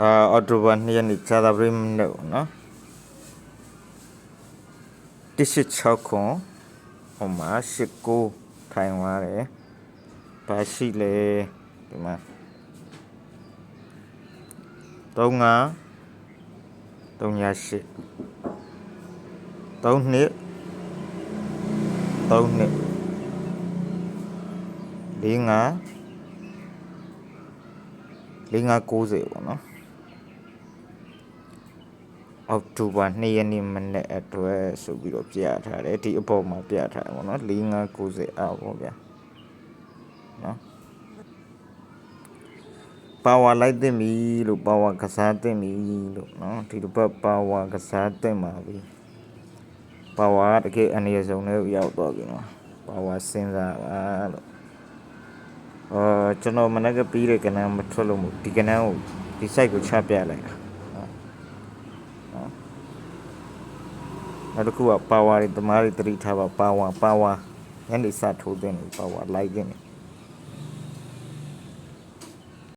အာအော်တိုဘာ2ရက်နေ့ဇာတာပရိမနေ့ပေါ့နော်186ခွန်ဟိုမှာ89ထိုင်သွားတယ်ဘာရှိလဲဒီမှာ35 38 3နှစ်3နှစ်၄5 4590ပေါ့နော် အောက်တိုဘာ2ရက်နေ့မနေ့အတွက်ဆိုပြီးတော့ပြထားတယ်ဒီအပေါ်မှာပြထားတယ်ပေါ့နော်4590အောက်ပေါ့ဗျာနော်ပါဝါလိုက်တင်ပြီလို့ပါဝါကစားတင်ပြီလို့နော်ဒီတစ်ပတ်ပါဝါကစားတင်ပါပြီပါဝါတကယ်အနေရဆုံးနဲ့ရောက်တော့ပြီနော်ပါဝါစဉ်းစားပါလို့အာကျွန်တော်မနက်ကပြီးတဲ့ကဏ္ဍမထွက်လို့မို့ဒီကဏ္ဍကိုဒီ site ကိုချပြလိုက်တာနော်နော် နောက်တစ်ခုက power တွေတမားတွေတတိထားပါ power power ညနေစထိုးတဲ့နေ power လိုက်တဲ့နေ